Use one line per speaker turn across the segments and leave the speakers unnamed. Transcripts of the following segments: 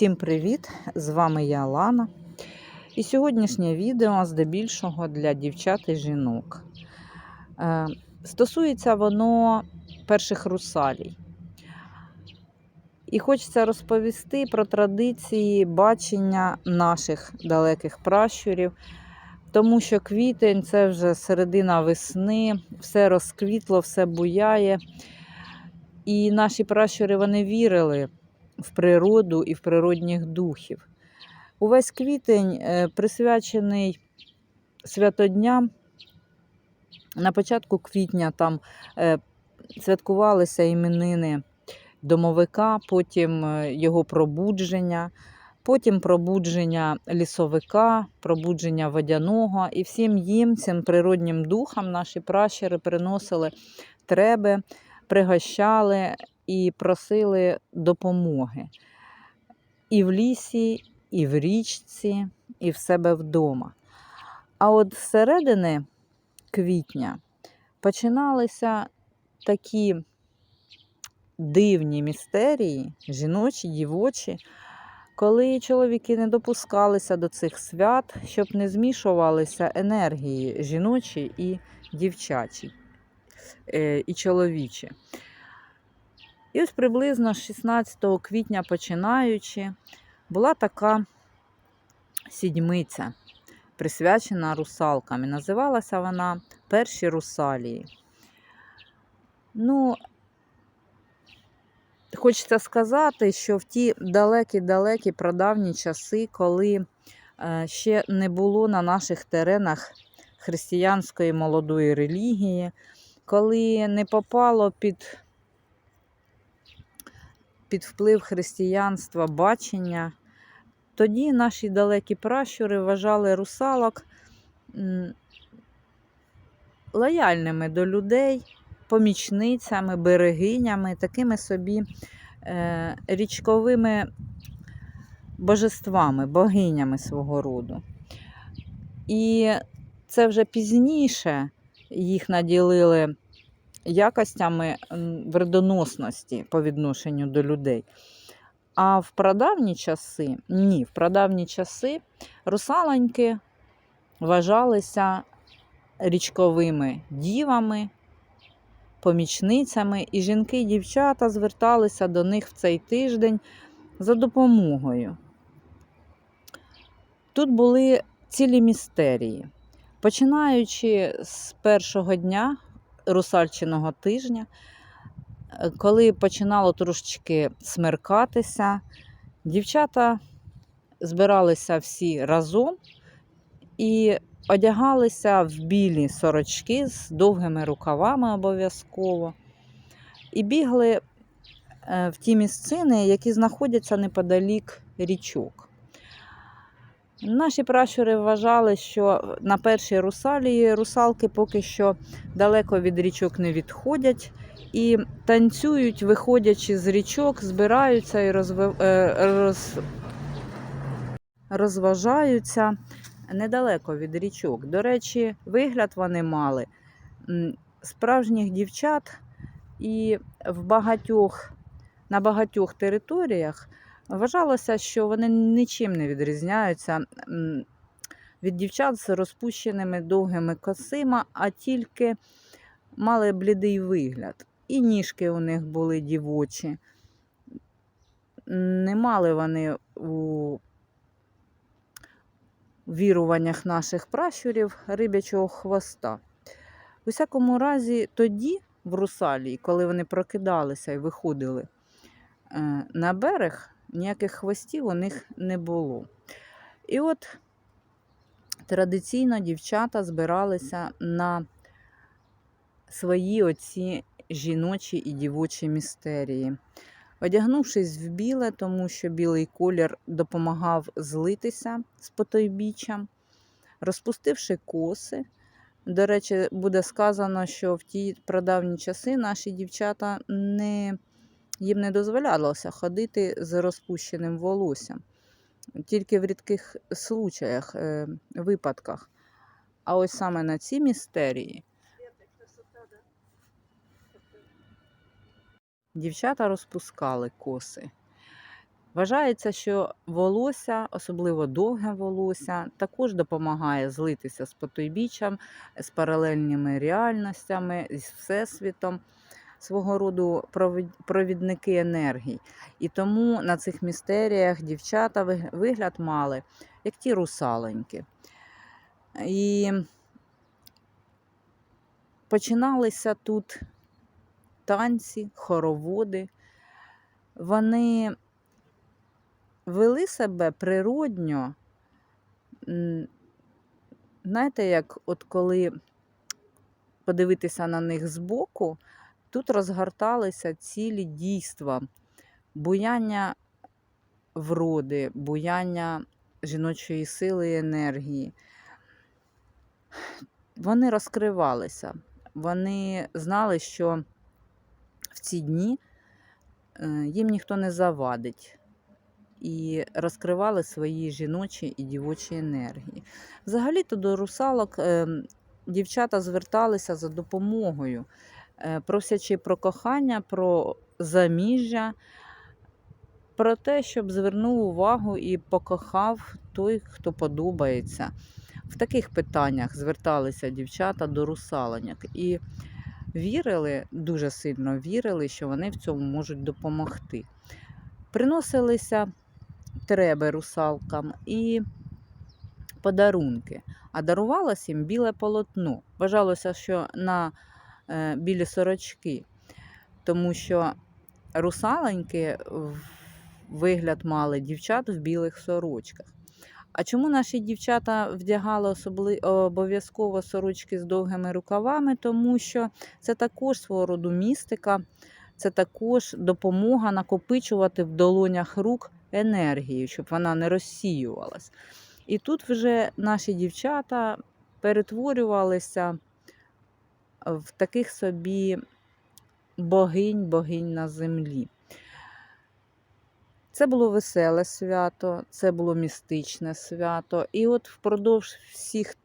Всім привіт! З вами я Лана. І сьогоднішнє відео здебільшого для дівчат і жінок. Е, Стосується воно перших русалій. І хочеться розповісти про традиції бачення наших далеких пращурів, тому що квітень це вже середина весни, все розквітло, все буяє. І наші пращури вони вірили в природу і в природних духів. Увесь квітень е, присвячений святодням. На початку квітня там е, святкувалися іменини домовика, потім е, його пробудження, потім пробудження лісовика, пробудження водяного. І всім їм, цим природнім духам, наші пращури приносили треби, пригощали і просили допомоги і в лісі, і в річці, і в себе вдома. А от з середини квітня починалися такі дивні містерії, жіночі, дівочі, коли чоловіки не допускалися до цих свят, щоб не змішувалися енергії жіночі і дівчачі, е, і чоловічі. І ось приблизно з 16 квітня починаючи, була така сідьмиця, присвячена русалкам. І називалася вона Перші русалії. Ну, хочеться сказати, що в ті далекі-далекі прадавні часи, коли е, ще не було на наших теренах християнської молодої релігії, коли не попало під під вплив християнства, бачення. Тоді наші далекі пращури вважали русалок лояльними до людей, помічницями, берегинями, такими собі е, річковими божествами, богинями свого роду. І це вже пізніше їх наділили якостями вредоносності по відношенню до людей. А в прадавні часи, ні, в прадавні часи русалоньки вважалися річковими дівами, помічницями, і жінки і дівчата зверталися до них в цей тиждень за допомогою. Тут були цілі містерії. Починаючи з першого дня русальчиного тижня, е, коли починало трошечки смеркатися, дівчата збиралися всі разом і одягалися в білі сорочки з довгими рукавами обов'язково. І бігли е, в ті місцини, які знаходяться неподалік річок. Наші пращури вважали, що на першій русалії русалки поки що далеко від річок не відходять і танцюють, виходячи з річок, збираються і розв... Е, роз... розважаються недалеко від річок. До речі, вигляд вони мали справжніх дівчат і в багатьох, на багатьох територіях. Вважалося, що вони нічим не відрізняються від дівчат з розпущеними довгими косима, а тільки мали блідий вигляд. І ніжки у них були дівочі. Не мали вони у віруваннях наших пращурів рибячого хвоста. У всякому разі, тоді, в Русалії, коли вони прокидалися і виходили е, на берег, ніяких хвостів у них не було. І от традиційно дівчата збиралися на свої оці жіночі і дівочі містерії. Одягнувшись в біле, тому що білий колір допомагав злитися з потойбіччям, розпустивши коси. До речі, буде сказано, що в ті прадавні часи наші дівчата не їм не дозволялося ходити з розпущеним волоссям, тільки в рідких случаях, е, випадках. А ось саме на ці містерії дівчата розпускали коси. Вважається, що волосся, особливо довге волосся, також допомагає злитися з потойбіччям, з паралельними реальностями, з всесвітом, свого роду провідники енергій. І тому на цих містеріях дівчата вигляд мали, як ті русаленьки. І починалися тут танці, хороводи. Вони вели себе природньо. Знаєте, як от коли подивитися на них збоку, тут розгорталися цілі дійства, буяння вроди, буяння жіночої сили і енергії. Вони розкривалися. Вони знали, що в ці дні е, їм ніхто не завадить. І розкривали свої жіночі і дівочі енергії. Взагалі-то до русалок е, дівчата зверталися за допомогою, просячи про кохання, про заміжжя, про те, щоб звернув увагу і покохав той, хто подобається. В таких питаннях зверталися дівчата до русалоньок. І вірили, дуже сильно вірили, що вони в цьому можуть допомогти. Приносилися треби русалкам і подарунки, а дарувалось їм біле полотно. Вважалося, що на е, білі сорочки, тому що русаленьки вигляд мали дівчат в білих сорочках. А чому наші дівчата вдягали особли... обов'язково сорочки з довгими рукавами? Тому що це також свого роду містика, це також допомога накопичувати в долонях рук енергію, щоб вона не розсіювалась. І тут вже наші дівчата перетворювалися в таких собі богинь, богинь на землі. Це було веселе свято, це було містичне свято. І от впродовж всіх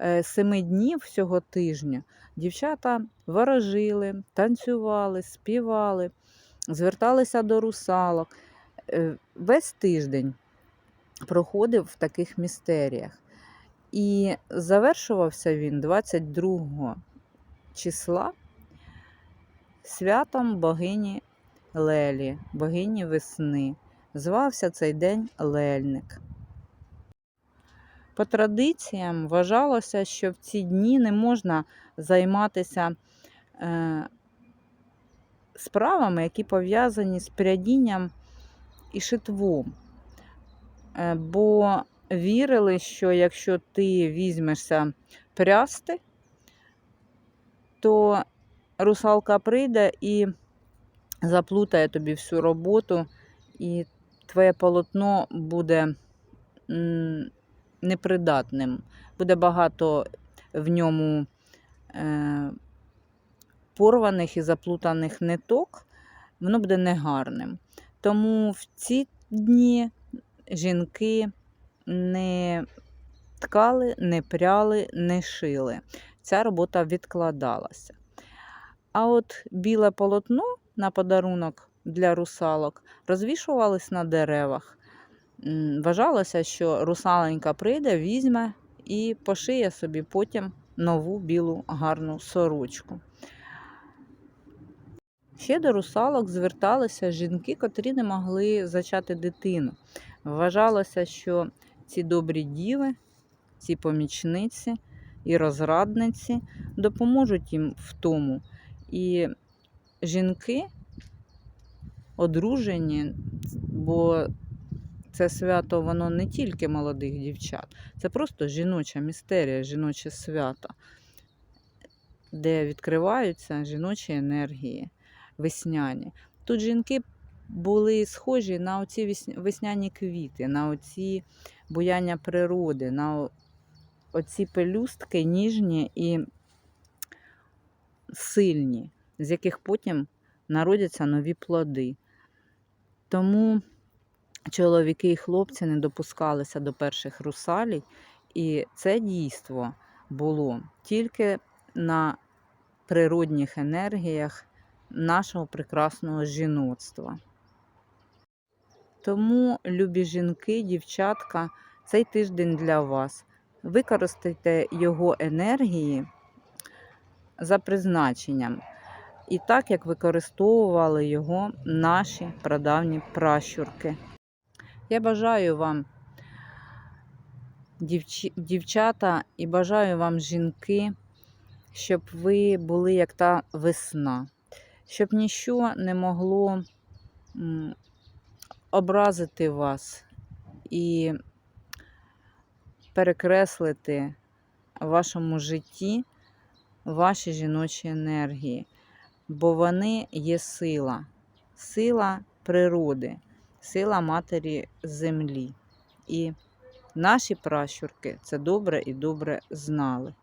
е, семи днів цього тижня дівчата ворожили, танцювали, співали, зверталися до русалок. Е, Весь тиждень проходив в таких містеріях. І завершувався він 22 числа святом богині Лелі, богині весни. Звався цей день Лельник. По традиціям вважалося, що в ці дні не можна займатися е, справами, які пов'язані з прядінням і шитвом. Е, бо вірили, що якщо ти візьмешся прясти, то русалка прийде і заплутає тобі всю роботу, і твоє полотно буде непридатним. Буде багато в ньому е, порваних і заплутаних ниток, воно буде негарним. Тому в ці дні жінки не ткали, не пряли, не шили. Ця робота відкладалася. А от біле полотно на подарунок для русалок розвішувались на деревах. Вважалося, що русаленька прийде, візьме і пошиє собі потім нову білу гарну сорочку. Ще до русалок зверталися жінки, котрі не могли зачати дитину. Вважалося, що ці добрі діви, ці помічниці і розрадниці допоможуть їм в тому. І жінки одружені, бо це свято воно не тільки молодих дівчат, це просто жіноча містерія, жіноче свято, де відкриваються жіночі енергії весняні. Тут жінки були схожі на оці весняні квіти, на оці буяння природи, на оці пелюстки ніжні і сильні, з яких потім народяться нові плоди. Тому чоловіки і хлопці не допускалися до перших русалій, і це дійство було тільки на природних енергіях нашого прекрасного жіноцтва. Тому, любі жінки, дівчатка, цей тиждень для вас. Використайте його енергії за призначенням. І так, як використовували його наші прадавні пращурки. Я бажаю вам, дівчі- дівчата, і бажаю вам, жінки, щоб ви були як та весна, щоб ніщо не могло образити вас і перекреслити в вашому житті ваші жіночі енергії, бо вони є сила, сила природи, сила матері землі. І наші пращурки це добре і добре знали.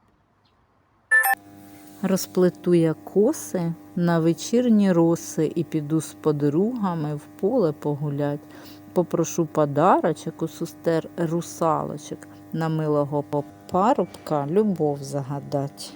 Розплету я коси на вечірні роси і піду з подругами в поле погулять. Попрошу подарочок у сестер русалочок на милого парубка любов загадать.